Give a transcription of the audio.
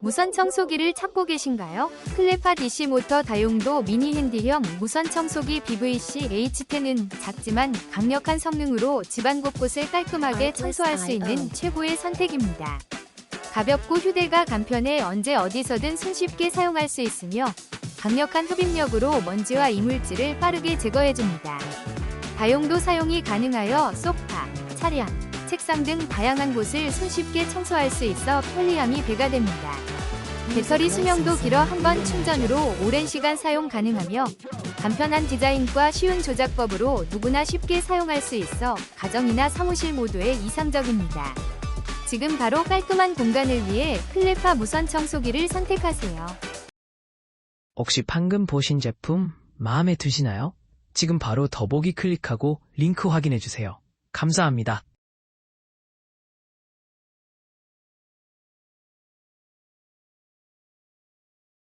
무선 청소기를 찾고 계신가요? 클레파 DC 모터 다용도 미니 핸디형 무선 청소기 BVC H10은 작지만 강력한 성능으로 집안 곳곳을 깔끔하게 청소할 수 있는 최고의 선택입니다. 가볍고 휴대가 간편해 언제 어디서든 손쉽게 사용할 수 있으며 강력한 흡입력으로 먼지와 이물질을 빠르게 제거해줍니다. 다용도 사용이 가능하여 소파, 차량, 책상 등 다양한 곳을 손쉽게 청소할 수 있어 편리함이 배가 됩니다. 배터리 수명도 길어 한 번 충전으로 오랜 시간 사용 가능하며 간편한 디자인과 쉬운 조작법으로 누구나 쉽게 사용할 수 있어 가정이나 사무실 모두에 이상적입니다. 지금 바로 깔끔한 공간을 위해 클레파 무선 청소기를 선택하세요. 혹시 방금 보신 제품 마음에 드시나요? 지금 바로 더보기 클릭하고 링크 확인해주세요. 감사합니다.